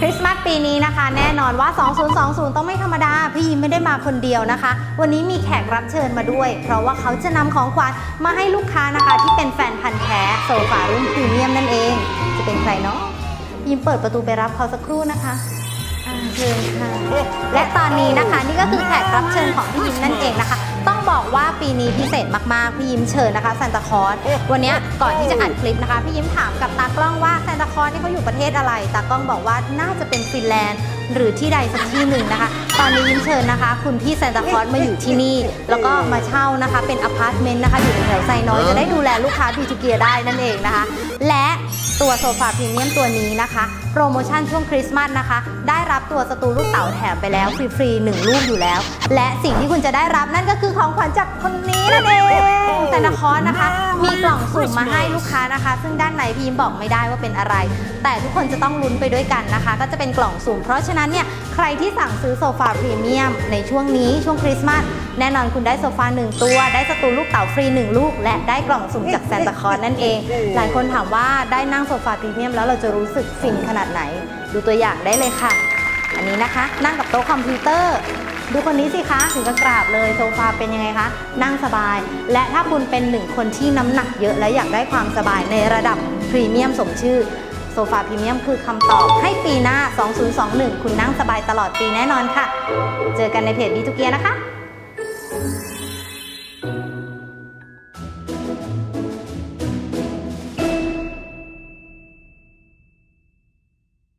คริสต์มาสปีนี้นะคะ แน่นอนว่า 2020 ต้องไม่ธรรมดา พี่ยิ้มไม่ได้มาคนเดียวนะคะ วันนี้มีแขกรับเชิญมาด้วย เพราะว่าเขาจะนำของขวัญมาให้ลูกค้านะคะ ที่เป็นแฟนพันธ์แท้โซฟารุ่นพรีเมียมนั่นเอง จะเป็นใครเนาะพี่ยิ้มเปิดประตูไปรับเขาสักครู่นะคะ เชิญค่ะและตอนนี้นะคะนี่ก็คือแขกรับเชิญของพี่ยิ้มนั่นเองนะคะ ต้องบอกว่าปีนี้พิเศษมากๆพี่ยิ้มเชิญนะคะซานตาคลอสวันเนี้ยก่อนที่จะอัดคลิปนะคะพี่ยิ้มถามกับตากล้องว่าซานตาคลอสนี่เขาอยู่ประเทศอะไรตากล้องบอกว่าน่าจะเป็นฟินแลนด์หรือที่ใดสักที่หนึ่งนะคะ ตอนนี้ยิ้มเชิญนะคะ คุณพี่ซานตาคลอสมาอยู่ที่นี่ แล้วก็มาเช่านะคะ เป็นอพาร์ตเมนต์นะคะ อยู่แถวไซน้อย จะได้ดูแลลูกค้าบีทูเกียได้นั่นเองนะคะ และ ตัวโซฟาพรีเมียมตัวนี้นะคะ โปรโมชั่นช่วงคริสต์มาสนะคะ ได้รับตัวสตูลูกเต๋าแถมไปแล้วฟรีๆหนึ่งลูกอยู่แล้ว และสิ่งที่คุณจะได้รับนั่นก็คือของขวัญจากคนนี้นั่นเอง แต่นครนะคะ มีกล่องสุ่มมาให้ลูกค้านะคะ ซึ่งด้านในพีมบอกไม่ได้ว่าเป็นอะไร แต่ทุกคนจะต้องลุ้นไปด้วยกันนะคะ ก็จะเป็นกล่องสุ่มเพราะฉะนั้นเนี่ยใครที่สั่งซื้อโซฟาพรีเมียมในช่วงนี้ช่วงคริสต์มาสแน่นอนคุณได้โซฟาหนึ่งตัว ได้สตูลูกเต๋าฟรีหนึ่งลูก และได้กล่องสุ่มจากแซนตาคลอสนั่นเอง หลายคนถามว่าได้นั่งโซฟาพรีเมียมแล้วเราจะรู้สึกฟินขนาดไหน ดูตัวอย่างได้เลยค่ะ อันนี้นะคะ นั่งกับโต๊ะคอมพิวเตอร์ ดูคนนี้สิคะถึงกระกราบเลยโซฟาเป็นยังไงคะ นั่งสบาย และถ้าคุณเป็นหนึ่งคนที่น้ำหนักเยอะและอยากได้ความสบายในระดับพรีเมียมสมชื่อโซฟาพรีเมียมคือคำตอบให้ปีหน้า 2021 คุณนั่งสบายตลอดปีแน่นอนค่ะ เจอกันในเพจบีทูเกียนะคะ